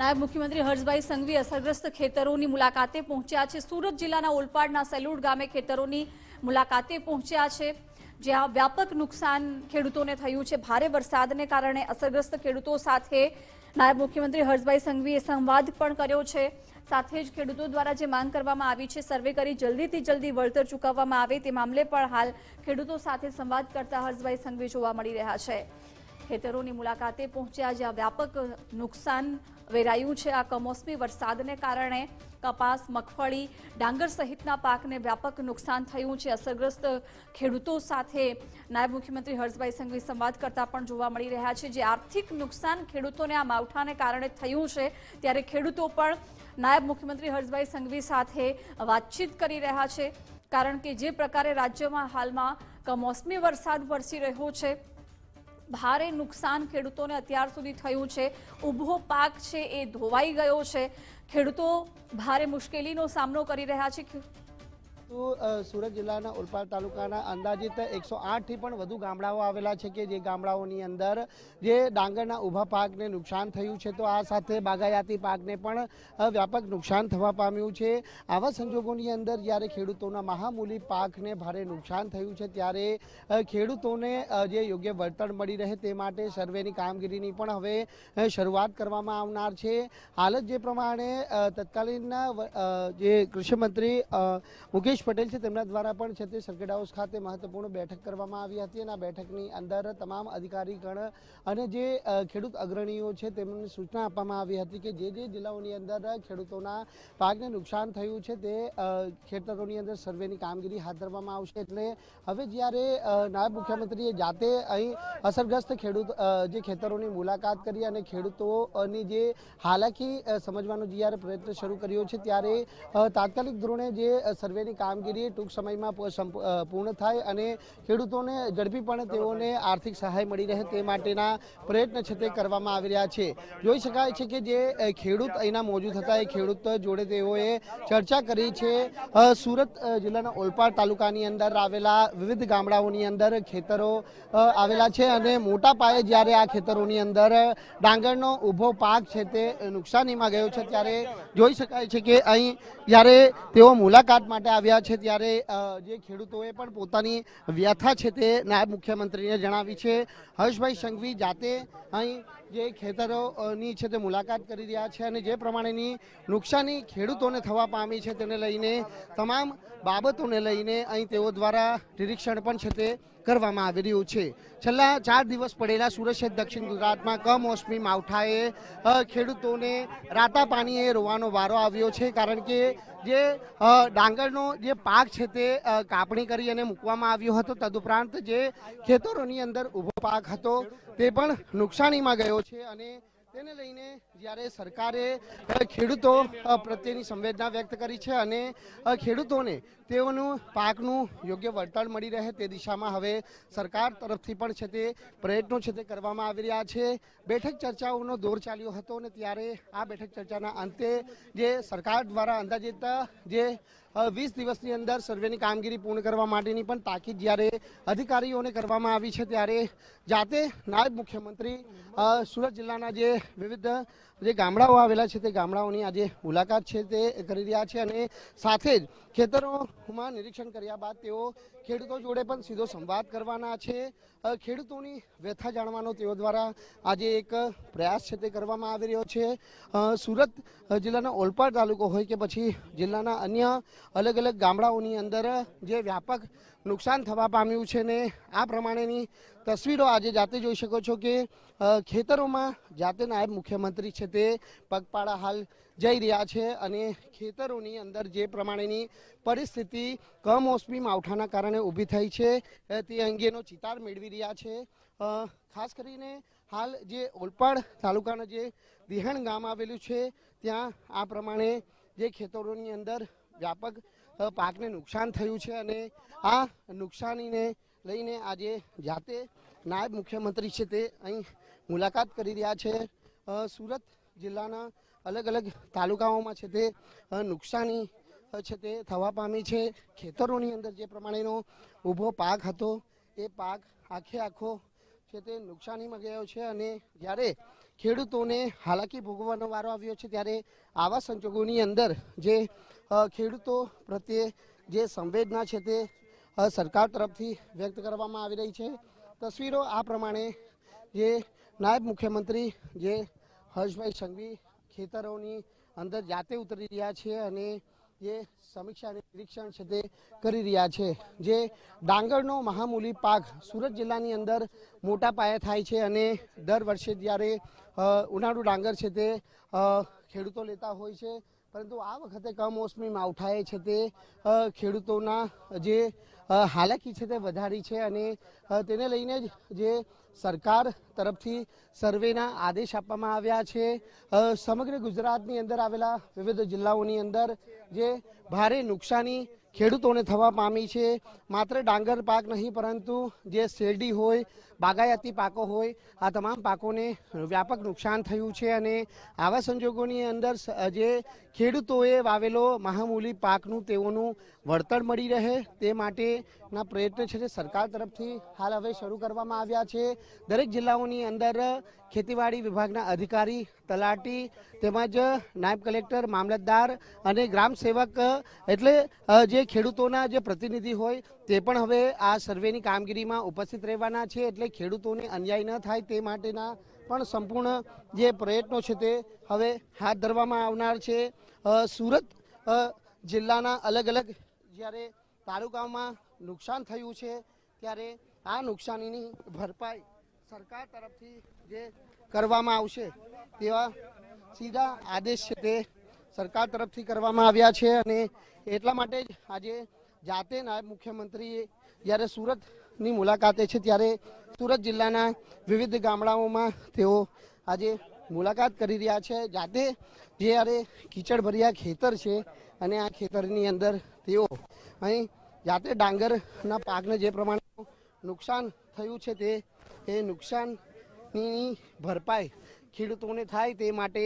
નાયબ મુખ્યમંત્રી હર્ષભાઈ સંઘવી અસરગ્રસ્ત ખેતરોની મુલાકાતે પહોંચ્યા છે. સુરત જિલ્લાના ઓલપાડના સેલુડ ગામે ખેતરોની મુલાકાતે પહોંચ્યા છે. જ્યાં વ્યાપક નુકસાન ખેડૂતોને થયું છે. ભારે વરસાદને કારણે અસરગ્રસ્ત ખેડૂતો સાથે નાયબ મુખ્યમંત્રી હર્ષભાઈ સંઘવીએ સંવાદ પણ કર્યો છે. સાથે જ ખેડૂતો દ્વારા જે માંગ કરવામાં આવી છે, સર્વે કરી જલ્દીથી જલ્દી વળતર ચૂકવવામાં આવે તે મામલે પણ હાલ ખેડૂતો સાથે સંવાદ કરતા હર્ષભાઈ સંઘવી જોવા મળી રહ્યા છે. ખેતરોની મુલાકાતે પહોંચ્યા, જ્યાં વ્યાપક નુકસાન વેરાયું છે. આ કમોસમી વરસાદને કારણે કપાસ, મગફળી, ડાંગર સહિતના પાકને વ્યાપક નુકસાન થયું છે. અસરગ્રસ્ત ખેડૂતો સાથે નાયબ મુખ્યમંત્રી હર્ષભાઈ સંઘવી સંવાદ કરતા પણ જોવા મળી રહ્યા છે. જે આર્થિક નુકસાન ખેડૂતોને આ માવઠાને કારણે થયું છે, ત્યારે ખેડૂતો પણ નાયબ મુખ્યમંત્રી હર્ષભાઈ સંઘવી સાથે વાતચીત કરી રહ્યા છે, કારણ કે જે પ્રકારે રાજ્યમાં હાલમાં કમોસમી વરસાદ વરસી રહ્યો છે ભારે નુકસાન ખેડૂતોને અત્યાર સુધી થયું છે. ઊભો પાક છે એ ધોવાઈ ગયો છે. ખેડૂતો ભારે મુશ્કેલીનો સામનો કરી રહ્યા છે. તો સુરત જિલ્લાના ઓલપાડ તાલુકાના અંદાજિત એકસો આઠથી પણ વધુ ગામડાઓ આવેલા છે કે જે ગામડાઓની અંદર જે ડાંગરના ઊભા પાકને નુકસાન થયું છે, તો આ સાથે બાગાયતી પાકને પણ વ્યાપક નુકસાન થવા પામ્યું છે. આવા સંજોગોની અંદર જ્યારે ખેડૂતોના મહામૂલી પાકને ભારે નુકસાન થયું છે, ત્યારે ખેડૂતોને જે યોગ્ય વળતર મળી રહે તે માટે સર્વેની કામગીરીની પણ હવે શરૂઆત કરવામાં આવનાર છે. હાલ જ પ્રમાણે તત્કાલીન જે કૃષિમંત્રી મુકેશ પટેલ છે. તેમના દ્વારા પણ છે તે સર્કિટ હાઉસ ખાતે મહત્વપૂર્ણ બેઠક કરવામાં આવી હતી અને આ બેઠકની અંદર તમામ અધિકારીગણ અને જે ખેડૂત અગ્રણીઓ છે તેમને સૂચના આપવામાં આવી હતી કે જે જે જિલ્લાઓની અંદર ખેડૂતોના પાકને નુકસાન થયું છે તે ખેતરોની અંદર સર્વેની કામગીરી હાથ ધરવામાં આવશે. એટલે હવે જ્યારે નાયબ મુખ્યમંત્રીએ જાતે અહીં અસરગ્રસ્ત ખેડૂત જે ખેતરોની મુલાકાત કરી અને ખેડૂતોની જે હાલાકી સમજવાનો જ્યારે પ્રયત્ન શરૂ કર્યો છે, ત્યારે તાત્કાલિક ધોરણે જે સર્વેની સર્વેની કામગીરી ટૂંક સમયમાં પૂર્ણ થાય અને ખેડૂતોને ઝડપીપણે તેઓને આર્થિક સહાય મળી રહે તે માટેના પ્રયત્ન છે તે કરવામાં આવી રહ્યા છે. જોઈ શકાય છે કે જે ખેડૂત અહીંના મોજૂદ હતા, એ ખેડૂત જોડે તેઓએ ચર્ચા કરી છે. સુરત જિલ્લાના ઓલપાડ તાલુકાની અંદર આવેલા વિવિધ ગામડાઓની અંદર ખેતરો આવેલા છે અને મોટા પાયે જ્યારે આ ખેતરોની અંદર ડાંગરનો ઊભો પાક છે તે નુકસાનીમાં ગયો છે ત્યારે જોઈ શકાય છે કે અહીં જ્યારે તેઓ મુલાકાત માટે આવ્યા છે ત્યારે જે ખેડૂતોએ પણ પોતાની વ્યથા છે તે નાયબ મુખ્યમંત્રીને જણાવી છે. હર્ષભાઈ સંઘવી જાતે અહીં જે ખેતરોની છે તે મુલાકાત કરી રહ્યા છે અને જે પ્રમાણેની નુકસાની ખેડૂતોને થવા પામી છે તેને લઈને, તમામ બાબતોને લઈને અહીં તેઓ દ્વારા નિરીક્ષણ પણ છે તે કરવામાં આવી રહ્યું છે. છેલ્લા ચાર દિવસ પડેલા સુરત શહેર દક્ષિણ ગુજરાતમાં કમોસમી માવઠાએ ખેડૂતોને રાતા પાણીએ રોવાનો વારો આવ્યો છે. કારણ કે જે ડાંગરનો જે પાક છે તે કાપણી કરી અને મૂકવામાં આવ્યો હતો. તદુપરાંત જે ખેતરોની અંદર ઊભો પાક હતો તે પણ નુકસાનીમાં ગયો છે અને તેને લઈને જ્યારે સરકારે ખેડૂતો પ્રત્યેની સંવેદના વ્યક્ત કરી છે અને ખેડૂતોને તેઓનું, પાકનું યોગ્ય વળતર મળી રહે તે દિશામાં હવે સરકાર તરફથી પણ છે તે પ્રયત્નો છે તે કરવામાં આવી રહ્યા છે. બેઠક ચર્ચાઓનો દોર ચાલ્યો હતો અને ત્યારે આ બેઠક ચર્ચાના અંતે જે સરકાર દ્વારા અંદાજિત જે વીસ દિવસની અંદર સર્વેની કામગીરી પૂર્ણ કરવા માટેની પણ તાકીદ જ્યારે અધિકારીઓને કરવામાં આવી છે, ત્યારે જાતે નાયબ મુખ્યમંત્રી સુરત જિલ્લાના જે વિવિધ જે ગામડાઓ આવેલા છે તે ગામડાઓની આજે મુલાકાત છે તે કરી રહ્યા છે અને સાથે જ ખેતરોમાં નિરીક્ષણ કર્યા બાદ તેઓ ખેડૂતો જોડે પણ સીધો સંવાદ કરવાના છે. ખેડૂતોની વ્યથા જાણવાનો તેઓ દ્વારા આજે એક પ્રયાસ છે તે કરવામાં આવી રહ્યો છે. સુરત જિલ્લાના ઓલપાડ તાલુકો હોય કે પછી જિલ્લાના અન્ય અલગ અલગ ગામડાઓની અંદર જે વ્યાપક નુકસાન થવા પામ્યું છે ને આ પ્રમાણેની તસવીરો આજે જાતે જોઈ શકો છો કે ખેતરોમાં જાતે નાયબ મુખ્યમંત્રી છે તે પગપાળા હાલ જઈ રહ્યા છે અને ખેતરોની અંદર જે પ્રમાણેની પરિસ્થિતિ કમોસમી માવઠાના કારણે ઊભી થઈ છે તે અંગેનો ચિતાર મેળવી રહ્યા છે. ખાસ કરીને હાલ જે ઓલપાડ તાલુકાના જે દિહણ ગામ આવેલું છે, ત્યાં આ પ્રમાણે જે ખેતરોની અંદર વ્યાપક પાકને નુકસાન થયું છે અને આ નુકસાનીને લઈને આજે જાતે નાયબ મુખ્યમંત્રી છે તે અહીં મુલાકાત કરી રહ્યા છે. સુરત જિલ્લાના અલગ અલગ તાલુકાઓમાં છે તે નુકસાની છે તે થવા પામી છે. ખેતરોની અંદર જે પ્રમાણેનો ઊભો પાક હતો, એ પાક આખે આખો છે તે નુકસાનીમાં ગયો છે અને જ્યારે ખેડૂતોને હાલાકી ભોગવવાનો વારો આવ્યો છે, ત્યારે આવા સંજોગોની અંદર જે ખેડૂતો પ્રત્યે જે સંવેદના છે તે સરકાર તરફથી વ્યક્ત કરવામાં આવી રહી છે. તસવીરો આ પ્રમાણે જે નાયબ મુખ્યમંત્રી જે હર્ષભાઈ સંઘવી ખેતરોની અંદર જાતે ઉતરી રહ્યા છે અને જે સમીક્ષા નિરીક્ષણ છે તે કરી રહ્યા છે. જે ડાંગરનો મહામૂલી પાક સુરત જિલ્લાની અંદર મોટા પાયે થાય છે અને દર વર્ષે જ્યારે ઉનાળુ ડાંગર છે તે ખેડૂતો લેતા હોય છે. પરંતુ આ વખતે કમોસમી માવઠાએ છે તે ખેડૂતોના જે હાલાકી છે તે વધારી છે અને તેને લઈને જ જે સરકાર તરફથી સર્વેના આદેશ આપવામાં આવ્યા છે. સમગ્ર ગુજરાતની અંદર આવેલા વિવિધ જિલ્લાઓની અંદર જે ભારે નુકસાની ખેડૂતોને થવા પામી છે. માત્ર ડાંગર પાક નહીં, પરંતુ જે શેરડી હોય બાગાયતી પાકો હોય, આ તમામ પાકોને વ્યાપક નુકસાન થયું છે અને આવા સંજોગોની અંદર જે ખેડૂતોએ વાવેલો મહામૂલી પાકનું તેઓનું વળતર મળી રહે તે માટેના પ્રયત્ન છે તે સરકાર તરફથી હાલ હવે શરૂ કરવામાં આવ્યા છે. દરેક જિલ્લાઓની અંદર ખેતીવાડી વિભાગના અધિકારી, તલાટી તેમજ નાયબ કલેક્ટર, મામલતદાર અને ગ્રામ સેવક, એટલે જે ખેડૂતોના જે પ્રતિનિધિ હોય તે પણ હવે આ સર્વેની કામગીરીમાં ઉપસ્થિત રહેવાના છે. એટલે ખેડૂતોને અન્યાય ન થાય તે માટેના પણ સંપૂર્ણ જે પ્રયત્નો છે તે હવે હાથ ધરવામાં આવનાર છે. સુરત જિલ્લાના અલગ અલગ જ્યારે તાલુકાઓમાં નુકસાન થયું છે ત્યારે આ નુકસાનીની ભરપાઈ સરકાર તરફથી જે કરવામાં આવશે તેવા સીધા આદેશ છે તે સરકાર તરફથી કરવામાં આવ્યા છે અને એટલા માટે જ આજે જાતે નાયબ મુખ્યમંત્રીએ જ્યારે સુરતની મુલાકાતે છે ત્યારે સુરત જિલ્લાના વિવિધ ગામડાઓમાં તેઓ આજે મુલાકાત કરી રહ્યા છે. જાતે જ્યારે કીચડભર્યા ખેતર છે અને આ ખેતરની અંદર તેઓ અહીં જાતે ડાંગરના પાકને જે પ્રમાણે નુકસાન થયું છે તે, એ નુકસાનની ભરપાઈ ખેડૂતોને થાય તે માટે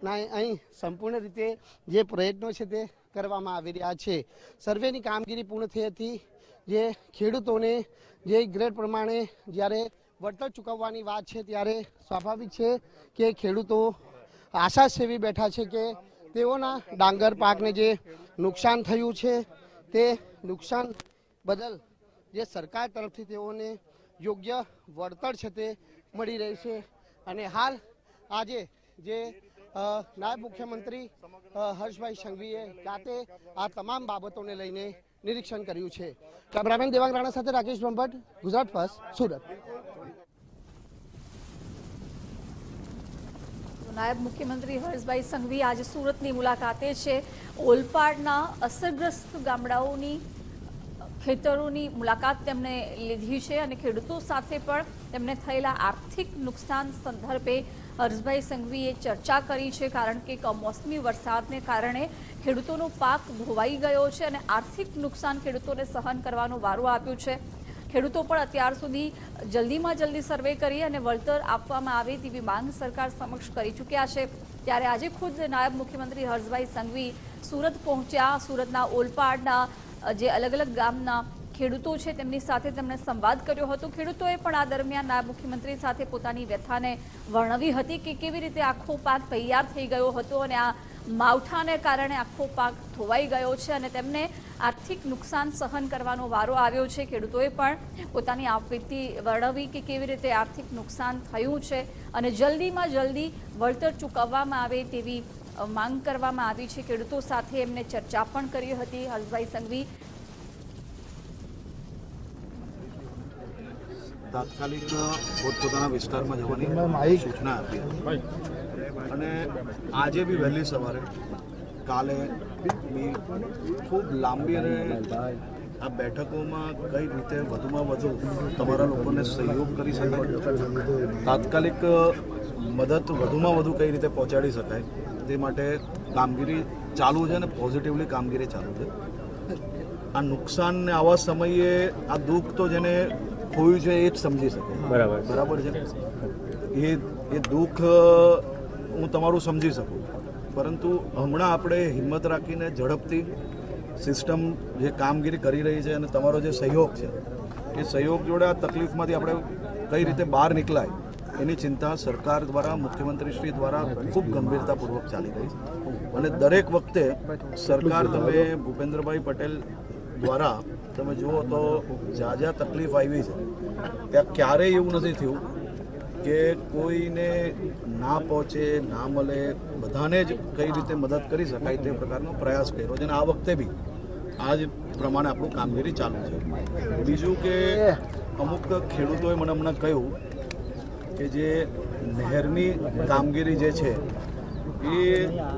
ના અહીં સંપૂર્ણ રીતે જે પ્રયત્નો છે તે કરવામાં આવી રહ્યા છે. સર્વેની કામગીરી પૂર્ણ થઈ હતી. જે ખેડૂતોને જે ગ્રેડ પ્રમાણે જ્યારે વળતર ચૂકવવાની વાત છે ત્યારે સ્વાભાવિક છે કે ખેડૂતો આશા સેવી બેઠા છે કે તેઓના ડાંગર પાકને જે નુકસાન થયું છે તે નુકસાન બદલ જે સરકાર તરફથી તેઓને યોગ્ય વળતર છે તે મળી રહી છે. અને હાલ આજે જે નાયબ મુખ્યમંત્રી હર્ષભાઈ સંઘવીએ જાતે આ તમામ બાબતોને લઈને નિરીક્ષણ કર્યું છે. કેમેરામેન દેવાંગ રાણા સાથે રાકેશ બ્રહ્મભટ્ટ ગુજરાત ફર્સ્ટ સુરત. નાયબ મુખ્યમંત્રી હર્ષભાઈ સંઘવી આજે સુરતની મુલાકાતે છે. ઓલપાડના અસરગ્રસ્ત ગામડાઓની, ખેતરોની મુલાકાત તેમણે લીધી છે અને ખેડૂતો સાથે પણ તેમને થયેલા આર્થિક નુકસાન સંદર્ભે હર્ષભાઈ સંઘવીએ ચર્ચા કરી છે કારણ કે કમોસમી વરસાદને કારણે ખેડૂતોનો પાક ધોવાઈ ગયો છે અને આર્થિક નુકસાન ખેડૂતોને સહન કરવાનો વારો આપ્યો છે. ખેડૂતો પણ અત્યાર સુધી જલ્દીમાં જલ્દી સર્વે કરી અને વળતર આપવામાં આવે તેવી માંગ સરકાર સમક્ષ કરી ચૂક્યા છે. ત્યારે આજે ખુદ નાયબ મુખ્યમંત્રી હર્ષભાઈ સંઘવી સુરત પહોંચ્યા. સુરતના ઓલપાડના જે અલગ અલગ ગામના ખેડૂતો છે, તેમની સાથે તેમણે સંવાદ કર્યો હતો. ખેડૂતોએ પણ આ દરમિયાન નાયબ મુખ્યમંત્રી સાથે પોતાની વ્યથાને વર્ણવી હતી કે કેવી રીતે આખો પાક તૈયાર થઈ ગયો હતો અને આ માવઠાને કારણે આખો પાક ધોવાઈ ગયો છે અને તેમને આર્થિક નુકસાન સહન કરવાનો વારો આવ્યો છે. ખેડૂતોએ પણ પોતાની આપવીતી વર્ણવી કે કેવી રીતે આર્થિક નુકસાન થયું છે અને જલ્દીમાં જલ્દી વળતર ચૂકવવામાં આવે તેવી માંગ કરવામાં આવી છે. ખેડૂતો સાથે એમને ચર્ચા પણ કરી હતી. હર્ષભાઈ સંઘવી તાત્કાલિક પોતપોતાના વિસ્તારમાં જવાની સૂચના આપી. હતી અને આજે બી વહેલી સવારે કાલે બી ખૂબ લાંબી અને આ બેઠકોમાં કઈ રીતે વધુમાં વધુ તમારા લોકોને સહયોગ કરી શકાય? તાત્કાલિક મદદ વધુમાં વધુ કઈ રીતે પહોંચાડી શકાય? તે માટે કામગીરી ચાલુ છે અને પોઝિટિવલી કામગીરી ચાલુ છે. આ નુકસાન ને આવા સમયે આ દુઃખ તો જેને ખોયું છે એ જ સમજી શકે. બરાબર. બરાબર છે? એ એ દુઃખ હું તમારું સમજી શકું. પરંતુ હમણાં આપણે હિંમત રાખીને ઝડપથી સિસ્ટમ જે કામગીરી કરી રહી છે અને તમારો જે સહયોગ છે એ સહયોગ જોડે આ તકલીફમાંથી આપણે કઈ રીતે બહાર નીકળાય એની ચિંતા સરકાર દ્વારા મુખ્યમંત્રીશ્રી દ્વારા ખૂબ ગંભીરતાપૂર્વક ચાલી રહી છે. અને દરેક વખતે સરકાર તમે ભૂપેન્દ્રભાઈ પટેલ દ્વારા તમે જુઓ તો જ્યાં જ્યાં તકલીફ આવી છે, ત્યાં ક્યારેય એવું નથી થયું કે કોઈને ના પહોંચે, ના મળે, બધાને જ કઈ રીતે મદદ કરી શકાય તે પ્રકારનો પ્રયાસ કર્યો છે. અને આ વખતે બી આ જ પ્રમાણે આપણું કામગીરી ચાલુ છે. બીજું કે અમુક ખેડૂતોએ મને હમણાં કહ્યું કે જે નહેરની કામગીરી જે છે, એ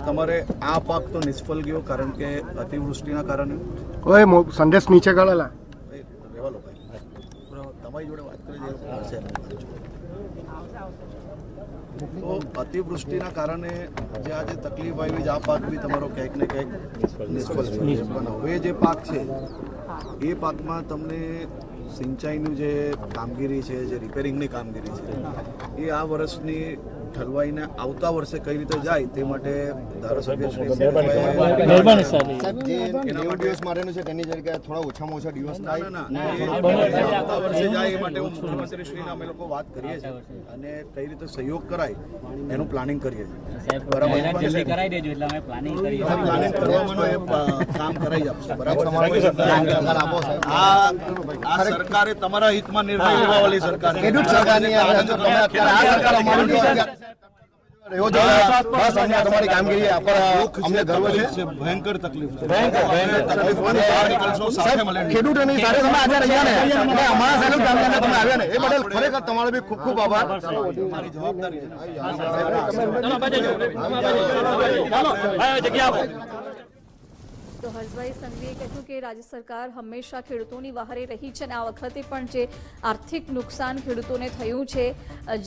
તમારે આ પાક તો નિષ્ફળ ગયો કારણ કે અતિવૃષ્ટિના કારણે. ઓય મો- સંદેશ નીચે કાઢેલા ભાઈ, રહેવા લો ભાઈ તમારી જોડે વાત કરી. તો અતિવૃષ્ટિના કારણે જે આજે તકલીફ આવી જ આ પાક બી તમારો કંઈક ને કંઈક નિષ્ફળ પણ હવે જે પાક છે એ પાકમાં તમને સિંચાઈનું જે કામગીરી છે જે રિપેરિંગની કામગીરી છે એ આ વર્ષની ઠલવાઈને આવતા વર્ષે કઈ રીતે જાય તે માટે ધારાસભ્ય દિવસ માટેનું છે તેની જગ્યાએ થોડા ઓછામાં ઓછા દિવસ થાય. આવતા વર્ષે જાય એ માટે હું મુખ્યમંત્રીશ્રીને અમે લોકો વાત કરીએ છીએ અને કઈ રીતે સહયોગ કરાય એનું પ્લાનિંગ કરીએ છીએ. બરાબર. જલ્દી કરાવી દેજો એટલે અમે પ્લાનિંગ કરીએ પ્લાનિંગ કરવામાં એ કામ કરાઈ આપશે. બરાબર? સરકાર આપો સાહેબ. આ આ સરકારે તમારા હિતમાં નિર્ણય લેવા વાળી સરકાર છે. સરકાર ભયંકર તકલીફ ખેડૂતોની સાથે તમે આજે રહ્યા ને અમારા સાથે તમે આવ્યા ને એ બદલ ખરેખર તમારો બી ખૂબ ખૂબ આભાર. જવાબદારી તો હર્ષભાઈ સંઘવીએ કહ્યું કે રાજ્ય સરકાર હંમેશા ખેડૂતોની વહારે રહી છે અને આ વખતે પણ જે આર્થિક નુકસાન ખેડૂતોને થયું છે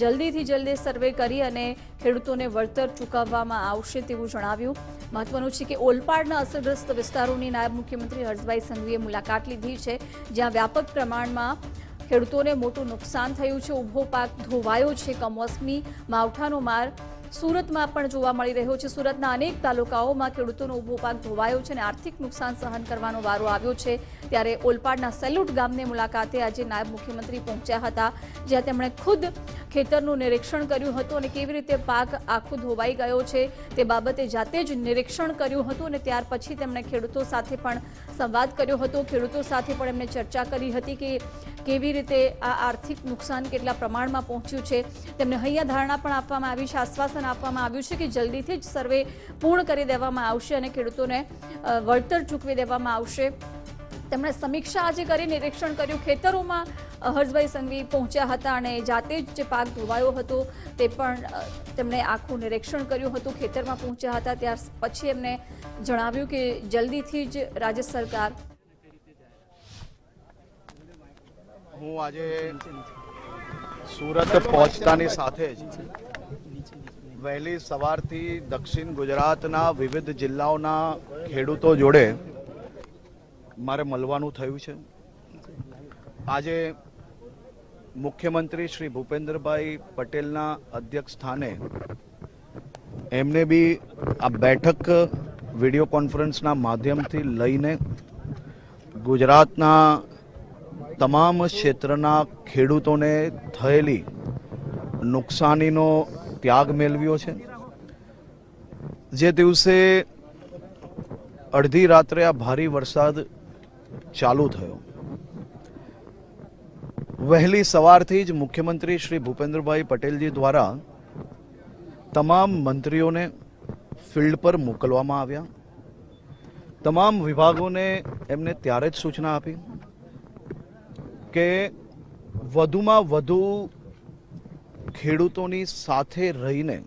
જલ્દીથી જલ્દી સર્વે કરી અને ખેડૂતોને વળતર ચૂકવવામાં આવશે તેવું જણાવ્યું. મહત્વનું છે કે ઓલપાડના અસરગ્રસ્ત વિસ્તારોની નાયબ મુખ્યમંત્રી હર્ષભાઈ સંઘવીએ મુલાકાત લીધી છે, જ્યાં વ્યાપક પ્રમાણમાં ખેડૂતોને મોટું નુકસાન થયું છે. ઊભો પાક ધોવાયો છે, કમોસમી માવઠાનો માર સુરતમાં પણ જોવા મળી રહ્યો છે. સુરતના અનેક તાલુકાઓમાં ખેડૂતોનો ઊભો પાક ધોવાયો છે અને આર્થિક નુકસાન સહન કરવાનો વારો આવ્યો છે. ત્યારે ઓલપાડના સેલ્યુટ ગામની મુલાકાતે આજે નાયબ મુખ્યમંત્રી પહોંચ્યા હતા, જ્યાં તેમણે ખુદ ખેતરનું નિરીક્ષણ કર્યું હતું અને કેવી રીતે પાક આખો ધોવાઈ ગયો છે તે બાબતે જાતે જ નિરીક્ષણ કર્યું હતું અને ત્યાર પછી તેમણે ખેડૂતો સાથે પણ સંવાદ કર્યો હતો. ખેડૂતો સાથે પણ એમણે ચર્ચા કરી હતી કે કેવી રીતે આ આર્થિક નુકસાન કેટલા પ્રમાણમાં પહોંચ્યું છે. તેમને હૈયા ધારણા પણ આપવામાં આવી છે. આશ્વાસન આપવામાં આવ્યું છે કે જલ્દીથી જ સર્વે પૂર્ણ કરી દેવામાં આવશે અને ખેડૂતોને વળતર ચૂકવી દેવામાં આવશે. તેમણે સમીક્ષા આજે કરી, નિરીક્ષણ કર્યું. ખેતરોમાં હર્ષભાઈ સંઘવી પહોંચ્યા હતા અને જાતે જ જે પાક ધોવાયો હતો તે પણ તેમણે આખું નિરીક્ષણ કર્યું હતું. ખેતરમાં પહોંચ્યા હતા, ત્યાર પછી એમને જણાવ્યું કે જલ્દીથી જ રાજ્ય સરકાર હું આજે સુરત પહોંચતાની સાથે જ વહેલી સવારથી દક્ષિણ ગુજરાતના વિવિધ જિલ્લાઓના ખેડૂતો જોડે મારે મળવાનું થયું છે. આજે મુખ્યમંત્રી શ્રી ભૂપેન્દ્રભાઈ પટેલના અધ્યક્ષ સ્થાને એમને બી આ બેઠક વીડિયો કોન્ફરન્સના માધ્યમથી લઈને ગુજરાતના તમામ ક્ષેત્રના ખેડૂતોને થયેલી નુકસાનીનો ત્યાગ મેળવ્યો છે. જે દિવસે અડધી રાત્રે આ ભારે વરસાદ ચાલુ થયો. વહેલી સવારથી જ મુખ્યમંત્રી શ્રી ભૂપેન્દ્રભાઈ પટેલજી દ્વારા તમામ મંત્રીઓને ફિલ્ડ પર મોકલવામાં આવ્યા. તમામ વિભાગોને એમને ત્યારે જ સૂચના આપી કે વધુમાં વધુ ખેડૂતોની સાથે રહીને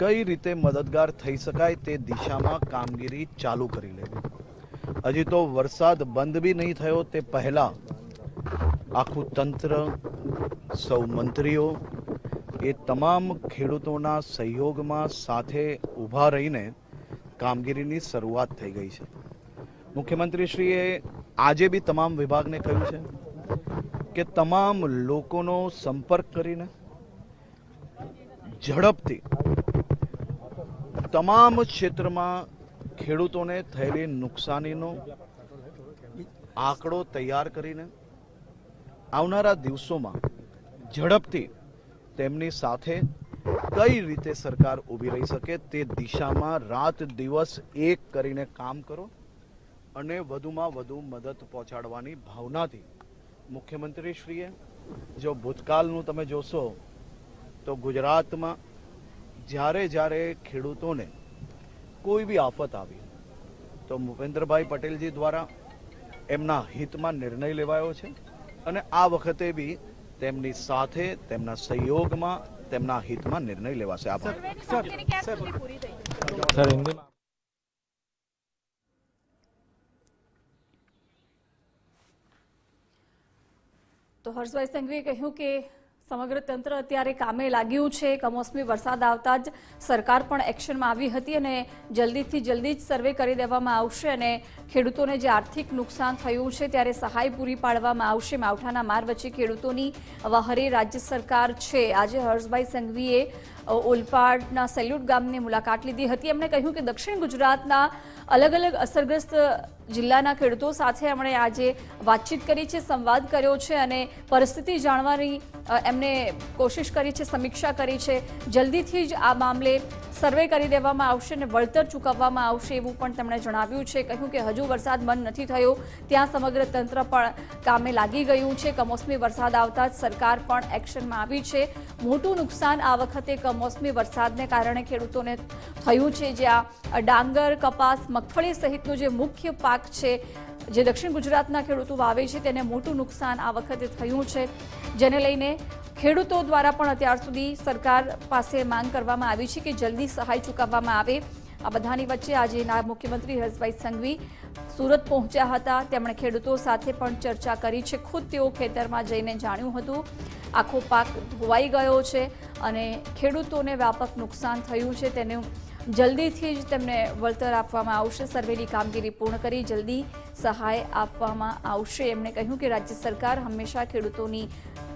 કઈ રીતે મદદગાર થઈ શકાય તે દિશામાં કામગીરી ચાલુ કરી લેવી. હજી તો વરસાદ બંધ બી નહીં થયો તે પહેલાં આખું તંત્ર, સૌ મંત્રીઓ એ તમામ ખેડૂતોના સહયોગમાં સાથે ઊભા રહીને કામગીરીની શરૂઆત થઈ ગઈ છે. મુખ્યમંત્રીશ્રીએ આજે બી તમામ વિભાગને કહ્યું છે કે તમામ લોકોનો સંપર્ક કરીને ઝડપથી તમામ ક્ષેત્રમાં ખેડૂતોને થયેલી નુકસાનીનો આંકડો તૈયાર કરીને આવનારા દિવસોમાં ઝડપથી તેમની સાથે કઈ રીતે સરકાર ઊભી રહી શકે તે દિશામાં રાત દિવસ એક કરીને કામ કરો અને વધુમાં વધુ મદદ પહોંચાડવાની ભાવનાથી મુખ્યમંત્રીશ્રીએ જો ભૂતકાળનું તમે જોશો તો ગુજરાતમાં જ્યારે જ્યારે ખેડૂતોને કોઈ બી આફત આવી તો ભૂપેન્દ્રભાઈ પટેલજી દ્વારા એમના હિતમાં નિર્ણય લેવાયો છે અને આ વખતે બી તેમની સાથે તેમના સહયોગમાં તેમના હિતમાં નિર્ણય લેવાશે આભાર તો હર્ષભાઈ સંઘવીએ કહ્યું કે સમગ્ર તંત્ર અત્યારે કામે લાગ્યું છે. કમોસમી વરસાદ આવતા જ સરકાર પણ એક્શનમાં આવી હતી અને જલ્દીથી જલ્દી જ સર્વે કરી દેવામાં આવશે અને ખેડૂતોને જે આર્થિક નુકસાન થયું છે ત્યારે સહાય પૂરી પાડવામાં આવશે. માવઠાના માર વચ્ચે ખેડૂતોની વહારે રાજ્ય સરકાર છે. આજે હર્ષભાઈ સંઘવીએ ઓલપાડના સેલ્યુટ ગામની મુલાકાત લીધી હતી. એમણે કહ્યું કે દક્ષિણ ગુજરાતના અલગ અલગ અસરગ્રસ્ત જિલ્લાના ખેડૂતો સાથે એમણે આજે વાતચીત કરી છે, સંવાદ કર્યો છે અને પરિસ્થિતિ જાણવાની એમને કોશિશ કરી છે, સમીક્ષા કરી છે. જલ્દીથી જ આ મામલે સર્વે કરી દેવામાં આવશે અને વળતર ચૂકવવામાં આવશે એવું પણ તેમણે જણાવ્યું છે. કહ્યું કે હજુ વરસાદ બંધ નથી થયો. ત્યાં સમગ્ર તંત્ર પણ કામે લાગી ગયું છે. કમોસમી વરસાદ આવતા જ સરકાર પણ એક્શનમાં આવી છે. મોટું નુકસાન આ વખતે કમોસમી વરસાદને કારણે ખેડૂતોને થયું છે. જ્યાં ડાંગર, કપાસ, મગફળી સહિતનું જે મુખ્ય પાક છે. જે દક્ષિણ ગુજરાતના ખેડૂતો વાવે છે તેને મોટું નુકસાન આ વખતે થયું છે. જેને લઈને ખેડૂતો દ્વારા પણ અત્યાર સુધી સરકાર પાસે માંગ કરવામાં આવી છે કે જલ્દી સહાય ચૂકવવામાં આવે. આ બધાની વચ્ચે આજે નાયબ મુખ્યમંત્રી હર્ષભાઈ સંઘવી સુરત પહોંચ્યા હતા. તેમણે ખેડૂતો સાથે પણ ચર્ચા કરી છે. ખુદ તેઓ ખેતરમાં જઈને જાણ્યું હતું. આખો પાક ધોવાઈ ગયો છે અને ખેડૂતોને વ્યાપક નુકસાન થયું છે. તેનું જલ્દીથી જ તેમને વળતર આપવામાં આવશે. સર્વેની કામગીરી પૂર્ણ કરી જલ્દી સહાય આપવામાં આવશે. એમણે કહ્યું કે રાજ્ય સરકાર હંમેશા ખેડૂતોની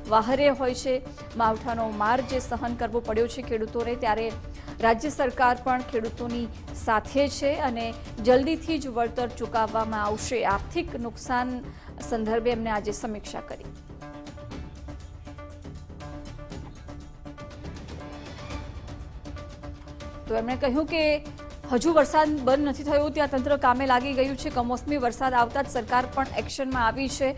વાહરે હોય છે. માવઠાનો માર જે સહન કરવો પડ્યો છે ખેડૂતોને, ત્યારે રાજ્ય સરકાર પણ ખેડૂતોની સાથે છે અને જલ્દીથી જ વળતર ચૂકવવામાં આવશે. આર્થિક નુકસાન સંદર્ભે એમને આજે સમીક્ષા કરી. તો એમણે કહ્યું કે હજુ વરસાદ બંધ નથી થયો, ત્યાં તંત્ર કામે લાગી ગયું છે, કમોસમી વરસાદ આવતા જ સરકાર પણ એક્શનમાં આવી છે.